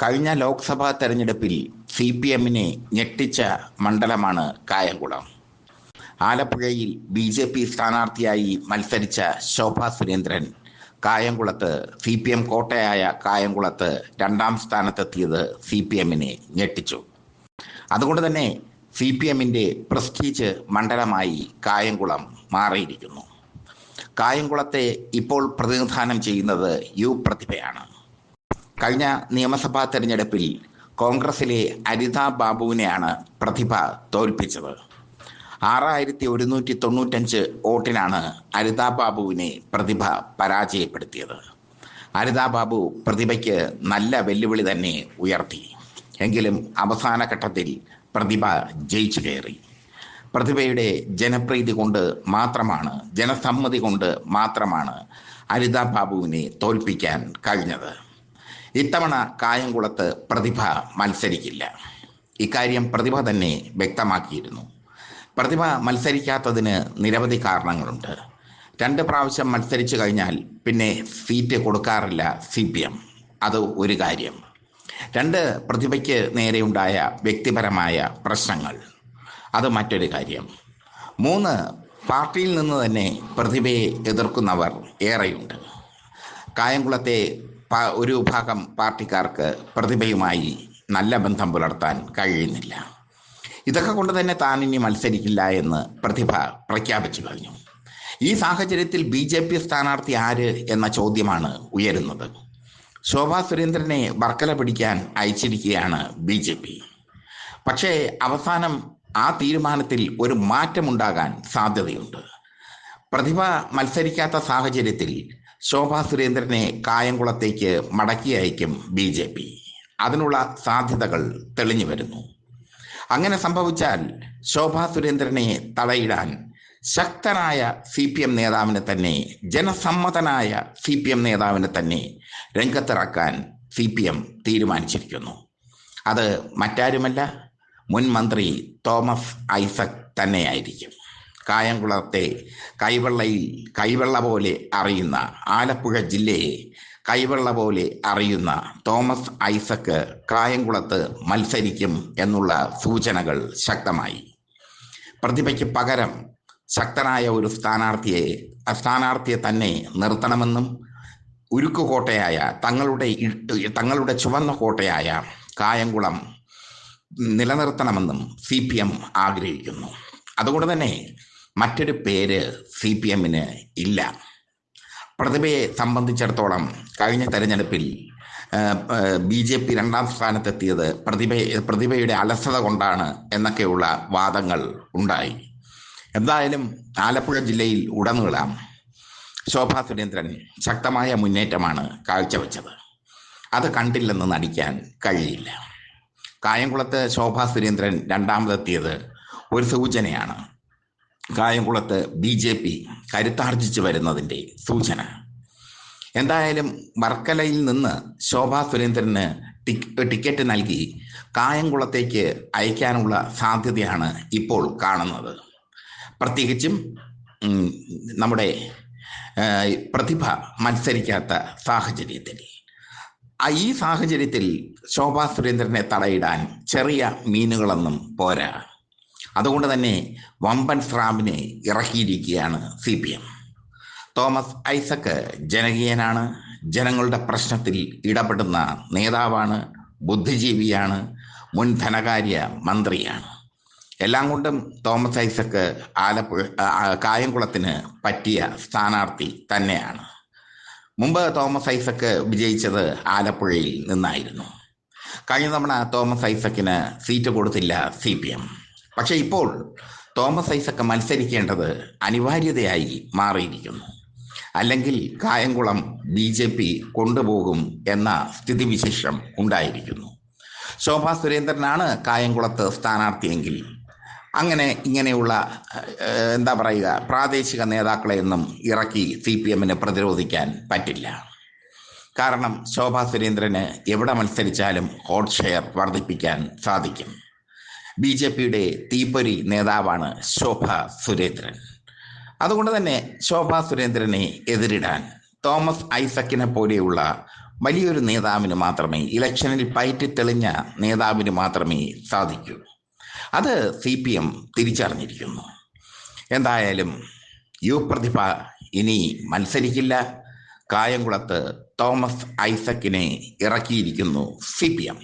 കഴിഞ്ഞ ലോക്സഭാ തെരഞ്ഞെടുപ്പിൽ C P എമ്മിനെ ഞെട്ടിച്ച മണ്ഡലമാണ് കായംകുളം. ആലപ്പുഴയിൽ ബി ജെ പി സ്ഥാനാർത്ഥിയായി മത്സരിച്ച ശോഭ സുരേന്ദ്രൻ കായംകുളത്ത് സി പി എം കോട്ടയായ കായംകുളത്ത് രണ്ടാം സ്ഥാനത്തെത്തിയത് സി പി എമ്മിനെ ഞെട്ടിച്ചു. അതുകൊണ്ട് തന്നെ സി പി എമ്മിന്റെ പ്രസ്റ്റീജ് മണ്ഡലമായി കായംകുളം മാറിയിരിക്കുന്നു. കായംകുളത്തെ ഇപ്പോൾ പ്രതിനിധാനം ചെയ്യുന്നത് യു പ്രതിഭയാണ്. കഴിഞ്ഞ നിയമസഭാ തെരഞ്ഞെടുപ്പിൽ കോൺഗ്രസിലെ അരിത ബാബുവിനെയാണ് പ്രതിഭ തോൽപ്പിച്ചത്. ആറായിരത്തി ഒരുന്നൂറ്റി തൊണ്ണൂറ്റഞ്ച് വോട്ടിനാണ് അരിത ബാബുവിനെ പ്രതിഭ പരാജയപ്പെടുത്തിയത്. അരിത ബാബു പ്രതിഭയ്ക്ക് നല്ല വെല്ലുവിളി തന്നെ ഉയർത്തി. എങ്കിലും അവസാന ഘട്ടത്തിൽ പ്രതിഭ ജയിച്ചു കയറി. പ്രതിഭയുടെ ജനപ്രീതി കൊണ്ട് മാത്രമാണ് ജനസമ്മതി കൊണ്ട് മാത്രമാണ് അരിത ബാബുവിനെ തോൽപ്പിക്കാൻ കഴിഞ്ഞത്. ഇത്തവണ കായംകുളത്ത് പ്രതിഭ മത്സരിക്കില്ല. ഇക്കാര്യം പ്രതിഭ തന്നെ വ്യക്തമാക്കിയിരുന്നു. പ്രതിഭ മത്സരിക്കാത്തതിന് നിരവധി കാരണങ്ങളുണ്ട്. രണ്ട് പ്രാവശ്യം മത്സരിച്ചു കഴിഞ്ഞാൽ പിന്നെ സീറ്റ് കൊടുക്കാറില്ല സി പി എം. അത് ഒരു കാര്യം. രണ്ട് പ്രതിഭയ്ക്ക് നേരെയുണ്ടായ വ്യക്തിപരമായ പ്രശ്നങ്ങൾ. അത് മറ്റൊരു കാര്യം. മൂന്ന് പാർട്ടിയിൽ നിന്ന് തന്നെ പ്രതിഭയെ എതിർക്കുന്നവർ ഏറെയുണ്ട്. കായംകുളത്തെ ഒരു ഭാഗം പാർട്ടിക്കാർക്ക് പ്രതിഭയുമായി നല്ല ബന്ധം പുലർത്താൻ കഴിയുന്നില്ല. ഇതൊക്കെ കൊണ്ട് തന്നെ താൻ ഇനി മത്സരിക്കില്ല എന്ന് പ്രതിഭ പ്രഖ്യാപിച്ചു കഴിഞ്ഞു. ഈ സാഹചര്യത്തിൽ ബി ജെ പി സ്ഥാനാർത്ഥി ആര് എന്ന ചോദ്യമാണ് ഉയരുന്നത്. ശോഭാ സുരേന്ദ്രനെ വർക്കല പിടിക്കാൻ അയച്ചിരിക്കുകയാണ് ബി ജെ പി. പക്ഷേ അവസാനം ആ തീരുമാനത്തിൽ ഒരു മാറ്റമുണ്ടാകാൻ സാധ്യതയുണ്ട്. പ്രതിഭ മത്സരിക്കാത്ത സാഹചര്യത്തിൽ ശോഭാ സുരേന്ദ്രനെ കായംകുളത്തേക്ക് മടക്കി അയക്കും ബി ജെ പി. അതിനുള്ള സാധ്യതകൾ തെളിഞ്ഞു വരുന്നു. അങ്ങനെ സംഭവിച്ചാൽ ശോഭാ സുരേന്ദ്രനെ തടയിടാൻ ശക്തനായ സി പി എം നേതാവിനെ തന്നെ ജനസമ്മതനായ സി പി എം നേതാവിനെ തന്നെ രംഗത്തിറക്കാൻ സി പി എം തീരുമാനിച്ചിരിക്കുന്നു. അത് മറ്റാരുമല്ല മുൻ മന്ത്രി തോമസ് ഐസക് തന്നെയായിരിക്കും. കായംകുളത്തെ കൈവെള്ളയിൽ കൈവെള്ള പോലെ അറിയുന്ന ആലപ്പുഴ ജില്ലയെ കൈവെള്ള പോലെ അറിയുന്ന തോമസ് ഐസക്ക് കായംകുളത്ത് മത്സരിക്കും എന്നുള്ള സൂചനകൾ ശക്തമായി. പ്രതിഭയ്ക്ക് പകരം ശക്തനായ ഒരു സ്ഥാനാർത്ഥിയെ സ്ഥാനാർത്ഥിയെ തന്നെ നിർത്തണമെന്നും ഉരുക്കുകോട്ടയായ തങ്ങളുടെ തങ്ങളുടെ ചുവന്ന കോട്ടയായ കായംകുളം നിലനിർത്തണമെന്നും സി പി എം ആഗ്രഹിക്കുന്നു. അതുകൊണ്ട് തന്നെ മറ്റൊരു പേര് സി പി എമ്മിന് ഇല്ല. പ്രതിഭയെ സംബന്ധിച്ചിടത്തോളം കഴിഞ്ഞ തെരഞ്ഞെടുപ്പിൽ ബി ജെ പി രണ്ടാം സ്ഥാനത്തെത്തിയത് പ്രതിഭ പ്രതിഭയുടെ അലസത കൊണ്ടാണ് എന്നൊക്കെയുള്ള വാദങ്ങൾ ഉണ്ടായി. എന്തായാലും ആലപ്പുഴ ജില്ലയിൽ ഉടനീളം ശോഭാ സുരേന്ദ്രൻ ശക്തമായ മുന്നേറ്റമാണ് കാഴ്ചവെച്ചത്. അത് കണ്ടില്ലെന്ന് നടിക്കാൻ കഴിയില്ല. കായംകുളത്ത് ശോഭാ സുരേന്ദ്രൻ രണ്ടാമതെത്തിയത് ഒരു സൂചനയാണ്. കായംകുളത്ത് ബി ജെ പി കരുത്താർജിച്ചു വരുന്നതിന്റെ സൂചന. എന്തായാലും വർക്കലയിൽ നിന്ന് ശോഭാ സുരേന്ദ്രന് ടിക്കറ്റ് നൽകി കായംകുളത്തേക്ക് അയക്കാനുള്ള സാധ്യതയാണ് ഇപ്പോൾ കാണുന്നത്. പ്രത്യേകിച്ചും നമ്മുടെ പ്രതിഭ മത്സരിക്കാത്ത സാഹചര്യത്തിൽ. ഈ സാഹചര്യത്തിൽ ശോഭാ സുരേന്ദ്രനെ തടയിടാൻ ചെറിയ മീനുകളൊന്നും പോരാ. അതുകൊണ്ട് തന്നെ വമ്പൻ സ്രാമ്പിനെ ഇറക്കിയിരിക്കുകയാണ് C P M. Thomas Isaac ജനകീയനാണ്. ജനങ്ങളുടെ പ്രശ്നത്തിൽ ഇടപെടുന്ന നേതാവാണ് ബുദ്ധിജീവിയാണ് മുൻ ധനകാര്യ മന്ത്രിയാണ്. എല്ലാം കൊണ്ടും തോമസ് ഐസക്ക് ആലപ്പുഴ കായംകുളത്തിന് പറ്റിയ സ്ഥാനാർത്ഥി തന്നെയാണ്. മുമ്പ് തോമസ് ഐസക്ക് വിജയിച്ചത് ആലപ്പുഴയിൽ നിന്നായിരുന്നു. കഴിഞ്ഞ തവണ തോമസ് ഐസക്കിന് സീറ്റ് കൊടുത്തില്ല സി പി എം. പക്ഷെ ഇപ്പോൾ തോമസ് ഐസക്ക് മത്സരിക്കേണ്ടത് അനിവാര്യതയായി മാറിയിരിക്കുന്നു. അല്ലെങ്കിൽ കായംകുളം ബി ജെ പി കൊണ്ടുപോകും എന്ന സ്ഥിതിവിശേഷം ഉണ്ടായിരിക്കുന്നു. ശോഭാ സുരേന്ദ്രനാണ് കായംകുളത്ത് സ്ഥാനാർത്ഥിയെങ്കിൽ അങ്ങനെ ഇങ്ങനെയുള്ള എന്താ പറയുക പ്രാദേശിക നേതാക്കളെയൊന്നും ഇറക്കി സി പി എമ്മിന് പ്രതിരോധിക്കാൻ പറ്റില്ല. കാരണം ശോഭാ സുരേന്ദ്രന് എവിടെ മത്സരിച്ചാലും ഹോട്ട് ഷെയർ വർദ്ധിപ്പിക്കാൻ സാധിക്കും. ബി ജെ പിയുടെ തീപ്പൊരി നേതാവാണ് ശോഭ സുരേന്ദ്രൻ. അതുകൊണ്ട് തന്നെ ശോഭ സുരേന്ദ്രനെ എതിരിടാൻ തോമസ് ഐസക്കിനെ പോലെയുള്ള വലിയൊരു നേതാവിന് മാത്രമേ ഇലക്ഷനിൽ പയറ്റി തെളിഞ്ഞ നേതാവിന് മാത്രമേ സാധിക്കൂ. അത് സി പി എം തിരിച്ചറിഞ്ഞിരിക്കുന്നു. എന്തായാലും യു പ്രതിഭ ഇനി മത്സരിക്കില്ല. കായംകുളത്ത് തോമസ് ഐസക്കിനെ ഇറക്കിയിരിക്കുന്നു സി പി എം.